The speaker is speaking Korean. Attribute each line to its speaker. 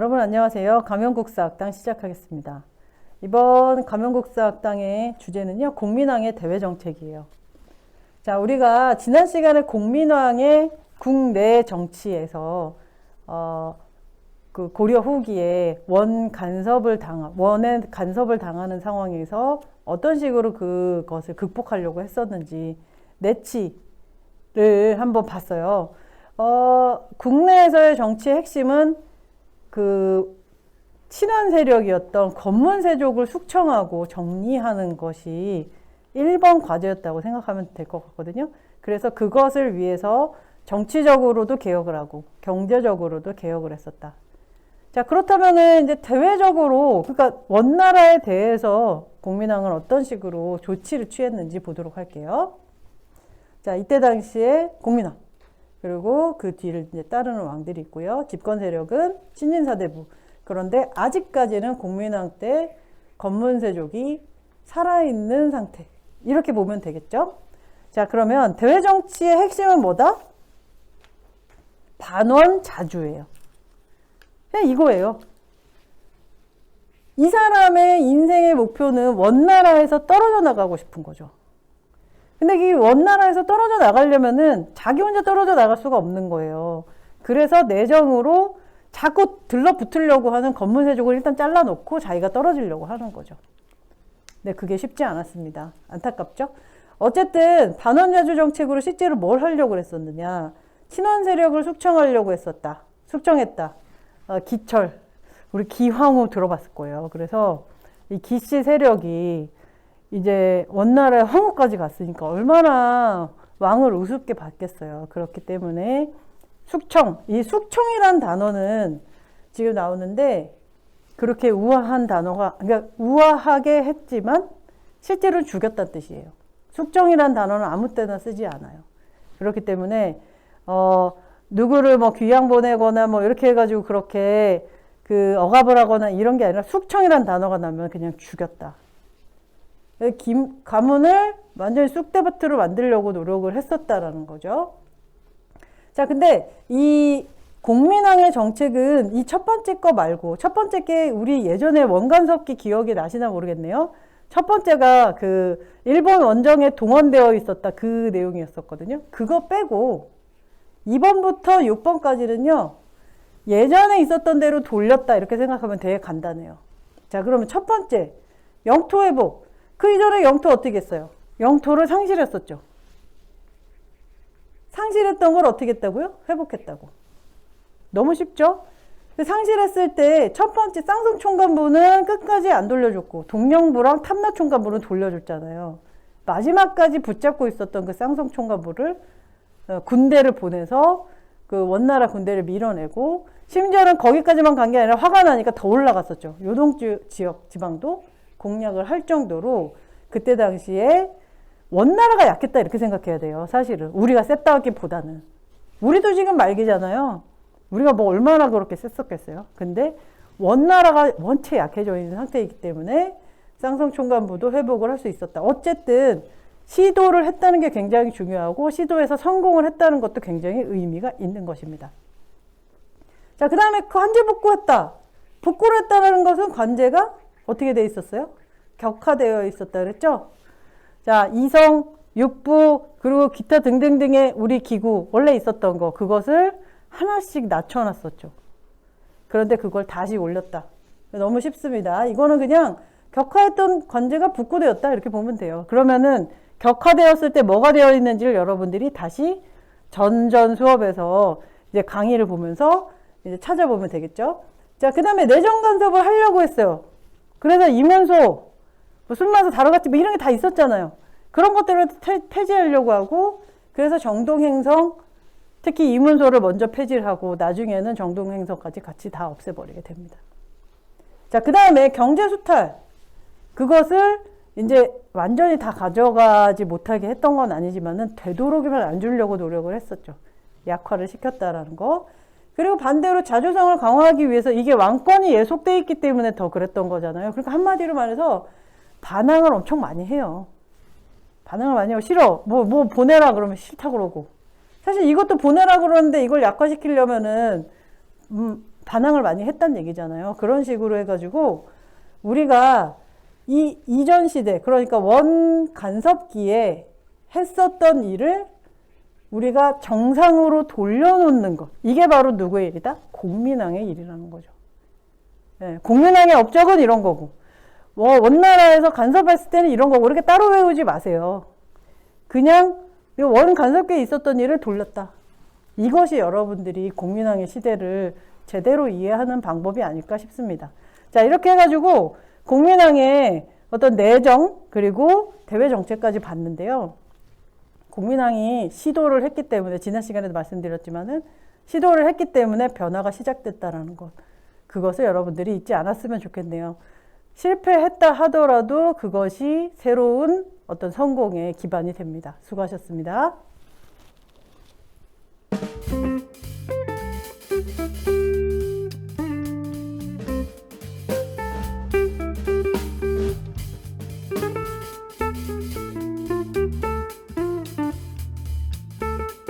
Speaker 1: 여러분 안녕하세요. 가명국사 학당 시작하겠습니다. 이번 가명국사 학당의 주제는요. 공민왕의 대외 정책이에요. 자, 우리가 지난 시간에 공민왕의 국내 정치에서 어, 그 고려 후기에 원 간섭을 당 원의 간섭을 당하는 상황에서 어떤 식으로 그것을 극복하려고 했었는지 내치를 한번 봤어요. 어, 국내에서의 정치의 핵심은 그 친원 세력이었던 검문세족을 숙청하고 정리하는 것이 1번 과제였다고 생각하면 될 것 같거든요. 그래서 그것을 위해서 정치적으로도 개혁을 하고 경제적으로도 개혁을 했었다. 자, 그렇다면은 이제 대외적으로, 그러니까 원나라에 대해서 국민왕은 어떤 식으로 조치를 취했는지 보도록 할게요. 자, 이때 당시에 국민왕. 그리고 그 뒤를 이제 따르는 왕들이 있고요. 집권 세력은 신진사대부. 그런데 아직까지는 국민왕 때 검문세족이 살아있는 상태. 이렇게 보면 되겠죠? 자, 그러면 대외 정치의 핵심은 뭐다? 반원 자주예요. 그냥 이거예요. 이 사람의 인생의 목표는 원나라에서 떨어져 나가고 싶은 거죠. 근데 이 원나라에서 떨어져 나가려면은 자기 혼자 떨어져 나갈 수가 없는 거예요. 그래서 내정으로 자꾸 들러붙으려고 하는 검문세족을 일단 잘라놓고 자기가 떨어지려고 하는 거죠. 네, 그게 쉽지 않았습니다. 안타깝죠? 어쨌든 반원자주 정책으로 실제로 뭘 하려고 했었느냐. 친원 세력을 숙청하려고 했었다. 숙청했다. 어, 기철. 우리 기황후 들어봤을 거예요. 그래서 이 기씨 세력이 이제 원나라의 황후까지 갔으니까 얼마나 왕을 우습게 봤겠어요. 그렇기 때문에 숙청, 이 숙청이란 단어는 지금 나오는데 그렇게 우아한 단어가, 그러니까 우아하게 했지만 실제로 죽였다는 뜻이에요. 숙청이란 단어는 아무 때나 쓰지 않아요. 그렇기 때문에, 어, 누구를 뭐 귀양 보내거나 뭐 이렇게 해가지고 그렇게 그 억압을 하거나 이런 게 아니라 숙청이란 단어가 나면 그냥 죽였다. 김, 가문을 완전히 쑥대밭으로 만들려고 노력을 했었다라는 거죠. 자, 근데 이 공민왕의 정책은 이 첫 번째 거 말고 첫 번째 게 우리 예전에 원간섭기 기억이 나시나 모르겠네요. 첫 번째가 그 일본 원정에 동원되어 있었다 그 내용이었었거든요. 그거 빼고 2번부터 6번까지는요. 예전에 있었던 대로 돌렸다 이렇게 생각하면 되게 간단해요. 자, 그러면 첫 번째 영토 회복. 그 이전에 영토 어떻게 했어요? 영토를 상실했었죠. 상실했던 걸 어떻게 했다고요? 회복했다고. 너무 쉽죠? 상실했을 때 첫 번째 쌍성 총관부는 끝까지 안 돌려줬고 동령부랑 탐나 총관부는 돌려줬잖아요. 마지막까지 붙잡고 있었던 그 쌍성 총관부를 어, 군대를 보내서 그 원나라 군대를 밀어내고 심지어는 거기까지만 간 게 아니라 화가 나니까 더 올라갔었죠. 요동 지역 지방도 공략을 할 정도로 그때 당시에 원나라가 약했다 이렇게 생각해야 돼요. 사실은 우리가 셌다기보다는 우리도 지금 말기잖아요. 우리가 뭐 얼마나 그렇게 셌었겠어요. 근데 원나라가 원체 약해져 있는 상태이기 때문에 쌍성총관부도 회복을 할 수 있었다. 어쨌든 시도를 했다는 게 굉장히 중요하고 시도해서 성공을 했다는 것도 굉장히 의미가 있는 것입니다. 자, 그 다음에 그 한제 복구했다. 복구를 했다는 것은 관제가 어떻게 돼 있었어요? 격화되어 있었다 그랬죠? 자, 이성, 육부, 그리고 기타 등등등의 우리 기구, 원래 있었던 거, 그것을 하나씩 낮춰놨었죠. 그런데 그걸 다시 올렸다. 너무 쉽습니다. 이거는 그냥 격화했던 관제가 복구되었다. 이렇게 보면 돼요. 그러면은 격화되었을 때 뭐가 되어 있는지를 여러분들이 다시 전전 수업에서 이제 강의를 보면서 이제 찾아보면 되겠죠. 자, 그 다음에 내정 간섭을 하려고 했어요. 그래서 이면소, 뭐 술마서 다뤄갔지, 뭐 이런 게 다 있었잖아요. 그런 것들을 폐, 지하려고 하고, 그래서 정동행성, 특히 이문소를 먼저 폐지를 하고, 나중에는 정동행성까지 같이 다 없애버리게 됩니다. 자, 그 다음에 경제수탈. 그것을 이제 완전히 다 가져가지 못하게 했던 건 아니지만은 되도록이면 안 주려고 노력을 했었죠. 약화를 시켰다라는 거. 그리고 반대로 자주성을 강화하기 위해서 이게 왕권이 예속돼 있기 때문에 더 그랬던 거잖아요. 그러니까 한마디로 말해서 반항을 엄청 많이 해요. 반항을 많이 해요. 싫어. 뭐, 뭐 보내라 그러면 싫다 그러고. 사실 이것도 보내라 그러는데 이걸 약화시키려면은, 음, 반항을 많이 했단 얘기잖아요. 그런 식으로 해가지고 우리가 이 이전 시대 그러니까 원 간섭기에 했었던 일을 우리가 정상으로 돌려놓는 것 이게 바로 누구의 일이다? 공민왕의 일이라는 거죠. 예, 공민왕의 업적은 이런 거고 뭐 원나라에서 간섭했을 때는 이런 거고 이렇게 따로 외우지 마세요. 그냥 이원 간섭기에 있었던 일을 돌렸다. 이것이 여러분들이 공민왕의 시대를 제대로 이해하는 방법이 아닐까 싶습니다. 자, 이렇게 해가지고 공민왕의 어떤 내정 그리고 대외 정책까지 봤는데요. 국민항이 시도를 했기 때문에 지난 시간에도 말씀드렸지만은 시도를 했기 때문에 변화가 시작됐다라는 것 그것을 여러분들이 잊지 않았으면 좋겠네요. 실패했다 하더라도 그것이 새로운 어떤 성공의 기반이 됩니다. 수고하셨습니다.